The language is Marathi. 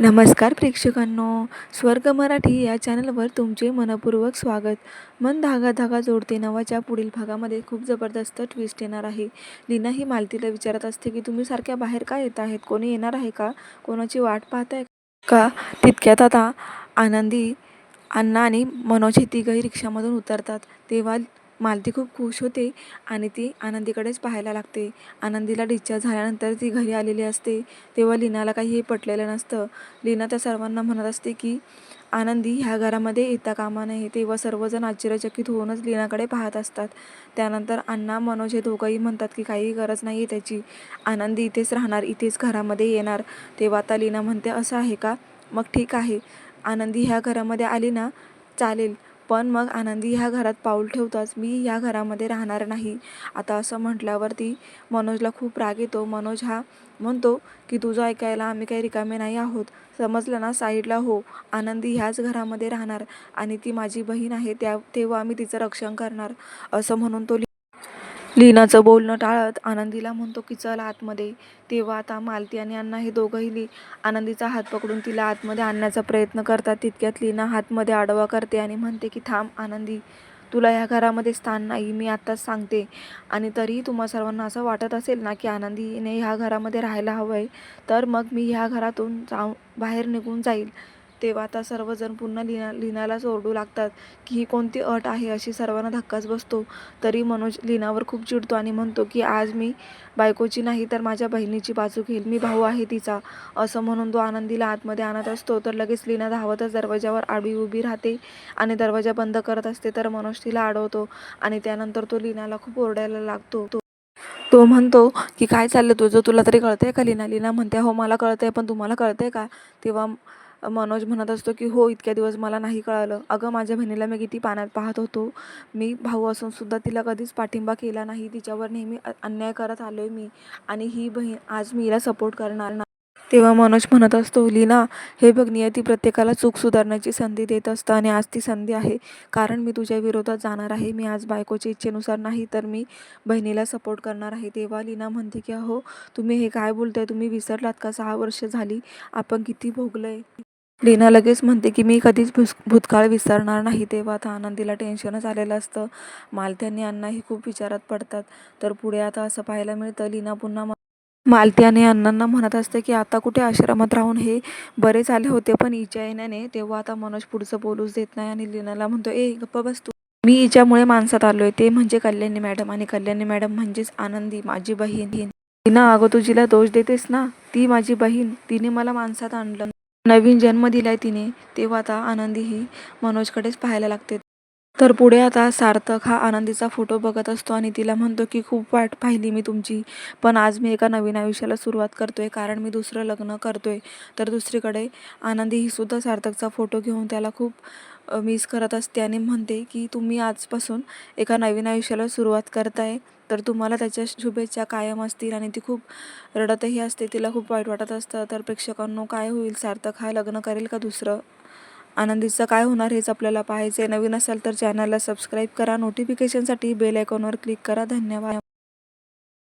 नमस्कार प्रेक्षकांनो. स्वर्ग मराठी या चॅनलवर तुमचे मनपूर्वक स्वागत. मन धागा धागा जोडते नवाच्या पुढील भागामध्ये खूप जबरदस्त ट्विस्ट येणार आहे. लीना ही मालतीला विचारत असते की तुम्ही सारख्या बाहेर का येत आहेत? कोणी येणार आहे का? कोणाची वाट पाहताय का? तितक्यात आता आनंदी अण्णा आणि मनोज हे तिघही रिक्षामधून उतरतात. तेव्हा मालती खूप खुश होते आणि ती आनंदीकडेच पाहायला लागते. आनंदीला डिस्चार्ज झाल्यानंतर ती घरी आलेली असते. तेव्हा लीनाला काही हे पटलेलं नसतं. लीना त्या सर्वांना म्हणत असते की आनंदी ह्या घरामध्ये येता कामा नये. तेव्हा सर्वजण आश्चर्यचकित होऊनच लीनाकडे पाहत असतात. त्यानंतर अण्णा मनोज हे दोघंही म्हणतात की काही गरज नाही आहे त्याची. आनंदी इथेच राहणार इथेच घरामध्ये येणार. तेव्हा आता लीना म्हणते असं आहे का? मग ठीक आहे. आनंदी ह्या घरामध्ये आली ना चालेल. पण मग आनंदी ह्या घरात पाऊल ठेवताच मी ह्या घरामध्ये राहणार नाही. आता असं म्हटल्यावरती मनोजला खूप राग येतो. मनोज हा म्हणतो की तुझं ऐकायला आम्ही काही रिकामे नाही आहोत. समजलं ना? साईडला हो. आनंदी ह्याच घरामध्ये राहणार आणि ती माझी बहीण आहे त्या तेव्हा आम्ही तिचं रक्षण करणार. असं म्हणून तो लीनाचं बोलणं टाळत आनंदीला म्हणतो की चल आतमध्ये. तेव्हा आता मालती आणि अण्णा हे दोघंही ली आनंदीचा हात पकडून तिला आतमध्ये आणण्याचा प्रयत्न करतात. तितक्यात लीना हातमध्ये आडवा करते आणि म्हणते की थांब आनंदी तुला ह्या घरामध्ये स्थान नाही मी आत्ताच सांगते. आणि तरीही तुम्हा सर्वांना असं वाटत असेल ना की आनंदीने ह्या घरामध्ये राहायला हवं आहे तर मग मी ह्या घरातून जाऊ बाहेर निघून जाईल. तेव्हा आता सर्वजण पुन्हा लीना लीनालाच ओरडू लागतात की ही कोणती अट आहे? अशी सर्वांना धक्काच बसतो. तरी मनोज लीनावर खूप चिडतो आणि म्हणतो की आज मी बायकोची नाही तर माझ्या बहिणीची बाजू घेईल. मी भाऊ आहे तिचा. असं म्हणून तो आनंदीला आतमध्ये आणत असतो. तर लगेच लीना धावतच दरवाजावर आडवी उभी राहते आणि दरवाजा बंद करत असते. तर मनोज तिला अडवतो आणि त्यानंतर तो लीनाला खूप ओरडायला लागतो. तो तो म्हणतो की काय चाललं तुझं? तुला तरी कळतंय का लीना? लीना म्हणते हो मला कळतंय पण तुम्हाला कळतंय का? तेव्हा मनोज म्हणत असतो की हो इतक्या दिवस मला नाही कळालं. अगं माझ्या बहिणीला मी किती पाण्यात पाहत होतो. मी भाऊ असून सुद्धा तिला कधीच पाठिंबा केला नाही. तिच्यावर नेहमी अन्याय करत आलो आहे मी आणि ही बहीण आज मी हिला सपोर्ट करणार ना तेव्हा मनोज म्हणत असतो लीना हे बघ नियती प्रत्येकाला चूक सुधारण्याची संधी देत असतं आणि आज ती संधी आहे. कारण मी तुझ्या विरोधात जाणार आहे. मी आज बायकोच्या इच्छेनुसार नाही तर मी बहिणीला सपोर्ट करणार आहे. तेव्हा लीना म्हणते की अहो तुम्ही हे काय बोलताय? तुम्ही विसरलात का? सहा वर्ष झाली. आपण किती भोगलंय. लीना लगेच म्हणते की मी कधीच भूस भूतकाळ विसरणार नाही. तेव्हा आता आनंदीला टेन्शनच आलेलं असतं. मालती आणि अण्णाही खूप विचारात पडतात. तर पुढे आता असं पाहायला मिळतं लीना पुन्हा मालती आणि अण्णांना म्हणत असते की आता कुठे आश्रमात राहून हे बरेच आले होते पण इच्या येण्याने तेव्हा आता मनोज पुढचं बोलूच देत नाही आणि लीनाला म्हणतो ए गप्पा बस तू. मी हिच्यामुळे माणसात आलोय. ते म्हणजे कल्याणी मॅडम आणि कल्याणी मॅडम म्हणजेच आनंदी माझी बहीण. लीना अगं तुझीला दोष देतेस ना? ती माझी बहीण. तिने मला माणसात आणलं नवीन जन्म दिलाय तिने तेव्हा आता आनंदी ही मनोजकडेच पाहायला लागते. तर पुढे आता सार्थक हा आनंदीचा फोटो बघत असतो आणि तिला म्हणतो की खूप वाट पाहिली मी तुमची पण आज मी एका नवीन आयुष्याला सुरुवात करतोय कारण मी दुसरं लग्न करतोय. तर दुसरीकडे आनंदी ही सुद्धा सार्थकचा फोटो घेऊन त्याला खूप मिस करत असते आणि म्हणते की तुम्ही आजपासून एका नवीन आयुष्याला सुरुवात करताय. तर तुम्हाला त्याच्या शुभेच्छा कायम असतील आणि ती खूप रडतही असते. तिला खूप वाईट वाटत असतं. तर प्रेक्षकांनो काय होईल? सार्थक हा लग्न करेल का दुसरं? आनंदीचं काय होणार हेच आपल्याला पाहायचं आहे नवीन असाल तर चॅनलला सबस्क्राईब करा. नोटिफिकेशनसाठी बेल आयकॉनवर क्लिक करा. धन्यवाद.